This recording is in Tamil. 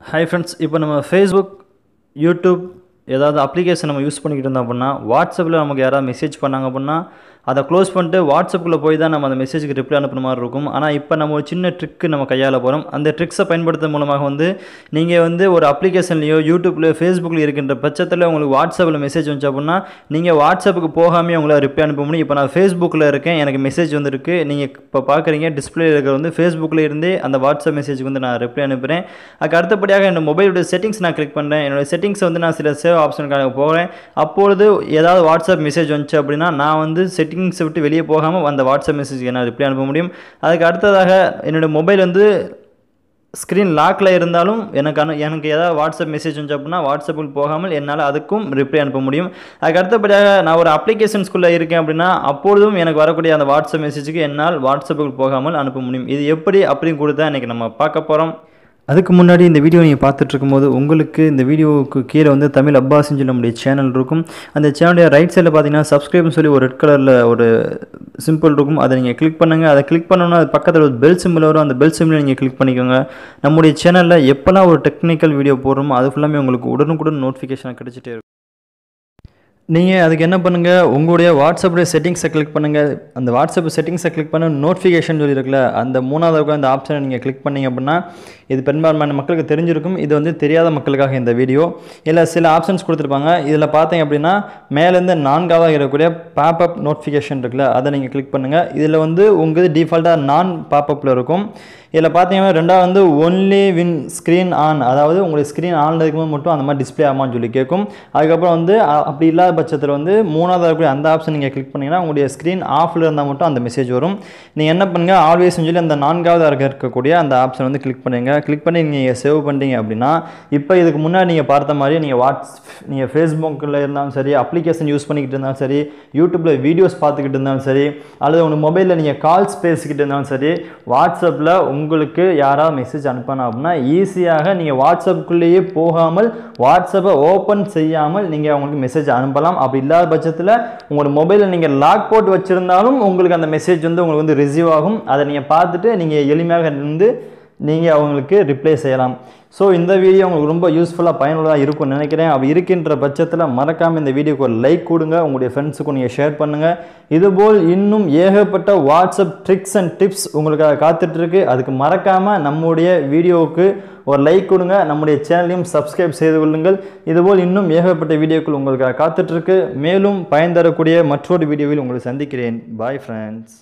ஹாய் ஃப்ரெண்ட்ஸ் இப்போ நம்ம ஃபேஸ்புக் யூடியூப் ஏதாவது அப்ளிகேஷன் நம்ம யூஸ் பண்ணிக்கிட்டு இருந்தோம் அப்படின்னா வாட்ஸ்அப்பில் நமக்கு யாராவது மெசேஜ் பண்ணாங்க அப்படின்னா அதை க்ளோஸ் பண்ணிட்டு வாட்ஸ்அப்பில் போய் தான் நம்ம அந்த மெசேஜுக்கு ரிப்ளை அனுப்புன மாதிரி இருக்கும். ஆனால் இப்போ நம்ம ஒரு சின்ன ட்ரிக்கு நம்ம கையாள போகிறோம் அந்த ட்ரிக்ஸை பயன்படுத்த மூலமாக வந்து நீங்கள் வந்து ஒரு அப்ளிகேஷன்லையோ யூடியூப்லையோ ஃபேஸ்புக்கில் இருக்கின்ற பட்சத்தில் உங்களுக்கு வாட்ஸ்அப்பில் மெசேஜ் வந்துச்சு அப்படின்னா நீங்கள் வாட்ஸ்அப்புக்கு போகாமே உங்களை ரிப்ளை அனுப்ப முடியும். இப்போ நான் ஃபேஸ்புக்கில் இருக்கேன் எனக்கு மெசேஜ் வந்துருக்கு. நீங்கள் இப்போ பார்க்குறீங்க டிஸ்பிளே இருக்கிற வந்து ஃபேஸ்புக்கில் இருந்தே அந்த வாட்ஸ்அப் மெசேஜுக்கு வந்து நான் ரிப்ளை அனுப்புகிறேன் அதுக்கு அடுத்தபடியாக என்னோடய மொபைலோட செட்டிங்ஸ் நான் கிளிக் பண்ணுறேன் என்னோட செட்டிங்ஸை வந்து நான் சில சேவ் ஆப்ஷனுக்காக போகிறேன் அப்பொழுது ஏதாவது வாட்ஸ்அப் மெசேஜ் வந்துச்சு அப்படின்னா நான் வந்து செட்டிங்ஸை விட்டு வெளியே போகாமல் அந்த வாட்ஸ்அப் மெசேஜ்க்கு நான் ரிப்ளை அனுப்ப முடியும். அதுக்கு அடுத்ததாக என்னுடைய மொபைல் வந்து ஸ்க்ரீன் லாக்கில் இருந்தாலும் எனக்கு அனு எனக்கு ஏதாவது வாட்ஸ்அப் மெசேஜ் வந்துச்சு அப்படின்னா வாட்ஸ்அப்புக்கு போகாமல் என்னால் அதுக்கும் ரிப்ளை அனுப்ப முடியும். அதுக்கு அடுத்தபடியாக நான் ஒரு அப்ளிகேஷன்ஸ்குள்ளே இருக்கேன் அப்படின்னா அப்பொழுதும் எனக்கு வரக்கூடிய அந்த வாட்ஸ்அப் மெசேஜுக்கு என்னால் வாட்ஸ்அப்புக்கு போகாமல் அனுப்ப முடியும். இது எப்படி அப்படின்னு கொடுத்தா இன்றைக்கி நம்ம பார்க்க போகிறோம் அதுக்கு முன்னாடி இந்த வீடியோ நீங்கள் பார்த்துட்ருக்கும்போது உங்களுக்கு இந்த வீடியோவுக்கு கீழே வந்து தமிழ் அப்பாஸ்ன்னு சொல்லி நம்முடைய சேனல் இருக்கும். அந்த சேனலுடைய ரைட் சைடில் பார்த்தீங்கன்னா சப்ஸ்கிரைப்னு சொல்லி ஒரு ரெட் கலரில் ஒரு சிம்பிள் இருக்கும். அதை நீங்கள் கிளிக் பண்ணுங்கள் அதை கிளிக் பண்ணோன்னா அது பக்கத்தில் ஒரு பெல் சிம்பிள் வரும். அந்த பெல் சிம்பிளை நீங்கள் கிளிக் பண்ணிக்கோங்க. நம்முடைய சேனலில் எப்போல்லாம் ஒரு டெக்னிக்கல் வீடியோ போடுறோமோ அது ஃபுல்லாமே உங்களுக்கு உடனுக்குடன் நோட்டிஃபிகேஷன் கிடச்சிட்டே இருக்கும். நீங்கள் அதுக்கு என்ன பண்ணுங்கள் உங்களுடைய வாட்ஸ்அப்புடைய செட்டிங்ஸை கிளிக் பண்ணுங்கள் அந்த வாட்ஸ்அப் செட்டிங்ஸை கிளிக் பண்ண நோட்டிஃபிகேஷன் சொல்லி இருக்குல்ல அந்த மூணாவது அந்த ஆப்ஷனை நீங்கள் கிளிக் பண்ணீங்க அப்படின்னா இது பெரும்பான்மையான மக்களுக்கு தெரிஞ்சிருக்கும். இது வந்து தெரியாத மக்களுக்காக இந்த வீடியோ இல்லை சில ஆப்ஷன்ஸ் கொடுத்துருப்பாங்க. இதில் பார்த்தீங்க அப்படின்னா மேலேருந்து நான்காவதாக இருக்கக்கூடிய பாப்அப் நோட்டிஃபிகேஷன் இருக்குல்ல அதை நீங்கள் கிளிக் பண்ணுங்கள் இதில் வந்து உங்களுக்கு டிஃபால்ட்டாக நான் பாப்அப்பில் இருக்கும். இதில் பார்த்தீங்கன்னா ரெண்டாவது வந்து ஒன்லி வின் ஸ்க்ரீன் ஆன் அதாவது உங்களுக்கு ஸ்க்ரீன் ஆன் இருக்கும்போது மட்டும் அந்த மாதிரி டிஸ்பிளே ஆமான்னு சொல்லி கேட்கும். அதுக்கப்புறம் வந்து அப்படி இல்லாத பட்சத்தில் வந்து மூணாவது இருக்கக்கூடிய அந்த ஆப்ஷன் நீங்கள் கிளிக் பண்ணிங்கன்னா உங்களுடைய ஸ்க்ரீன் ஆஃபில் இருந்தால் மட்டும் அந்த மெசேஜ் வரும். நீங்கள் என்ன பண்ணுங்கள் ஆல்வேஸ் சொல்லி அந்த நான்காவது இருக்க இருக்கக்கூடிய அந்த ஆப்ஷன் வந்து கிளிக் பண்ணுங்க. கிளிக் பண்ணி நீங்கள் சேவ் பண்ணிட்டீங்க அப்படின்னா இப்போ இதுக்கு முன்னாடி நீங்கள் பார்த்த மாதிரி நீங்கள் வாட்ஸ் நீங்கள் ஃபேஸ்புக்கில் இருந்தாலும் சரி அப்ளிகேஷன் யூஸ் பண்ணிக்கிட்டு இருந்தாலும் சரி யூடியூப்பில் வீடியோஸ் பார்த்துக்கிட்டு இருந்தாலும் சரி அல்லது உங்கள் மொபைலில் நீங்கள் கால்ஸ் பேசிக்கிட்டு இருந்தாலும் சரி வாட்ஸ்அப்பில் உங்களுக்கு யாராவது மெசேஜ் அனுப்பினா அப்படின்னா ஈஸியாக நீங்கள் வாட்ஸ்அப்புக்குள்ளேயே போகாமல் வாட்ஸ்அப்பை ஓப்பன் செய்யாமல் நீங்கள் அவங்களுக்கு மெசேஜ் அனுப்பலாம். அப்படி இல்லாத பட்சத்தில் உங்களோட மொபைலில் நீங்கள் லாக் போட்டு வச்சுருந்தாலும் உங்களுக்கு அந்த மெசேஜ் வந்து உங்களுக்கு வந்து ரிசீவ் ஆகும். அதை நீங்கள் பார்த்துட்டு நீங்கள் எளிமையாக இருந்து நீங்கள் அவங்களுக்கு ரிப்ளை செய்யலாம். ஸோ இந்த வீடியோ உங்களுக்கு ரொம்ப யூஸ்ஃபுல்லாக பயனுள்ளதாக இருக்கும்னு நினைக்கிறேன். அப்படி இருக்கின்ற பட்சத்தில் மறக்காமல் இந்த வீடியோக்கு ஒரு லைக் கொடுங்க. உங்களுடைய ஃப்ரெண்ட்ஸுக்கும் நீங்கள் ஷேர் பண்ணுங்கள் இதுபோல் இன்னும் ஏகப்பட்ட வாட்ஸ்அப் ட்ரிக்ஸ் அண்ட் டிப்ஸ் உங்களுக்காக காத்துட்ருக்கு. அதுக்கு மறக்காமல் நம்முடைய வீடியோவுக்கு ஒரு லைக் கொடுங்க. நம்முடைய சேனலையும் சப்ஸ்கிரைப் செய்து கொள்ளுங்கள். இதுபோல் இன்னும் ஏகப்பட்ட வீடியோக்கள் உங்களுக்காக காத்துட்ருக்கு. மேலும் பயன் தரக்கூடிய மற்றொரு வீடியோவில் உங்களை சந்திக்கிறேன். Bye friends